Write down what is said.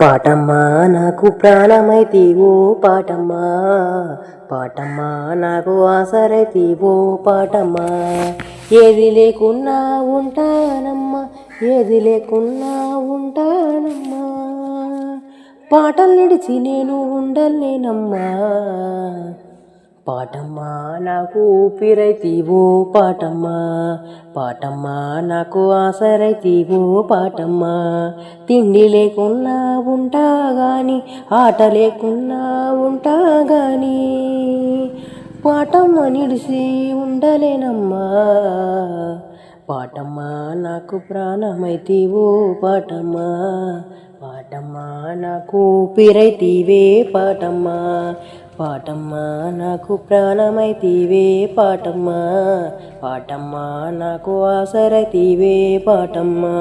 పాటమ్మా నాకు ప్రాణమైతీవో పాటమ్మా. పాటమ్మా నాకు ఆసరైతీవో పాటమ్మా. ఏది లేకున్నా ఉంటానమ్మా ఏది లేకున్నా ఉంటానమ్మా. పాటలు నిడిచి నేను ఉండలేనమ్మా. పాటమ్మా నాకు ఊపిరైతీవో పాటమ్మా. పాటమ్మా నాకు ఆసరైతీవో పాటమ్మా. తిండి లేకున్నా ఉంటా గాని ఆట లేకున్నా ఉంటా గాని. పాటమ్మ నిడిసి ఉండలేనమ్మా. పాటమ్మా నాకు ప్రాణమైతీవో పాటమ్మా. పాటమ్మా నాకు ఊపిరైతీవే పాటమ్మా. పాటమ్మా నాకు ప్రాణమైతీవే పాటమ్మా. పాటమ్మా నాకు ఆసరతీవే పాటమ్మా.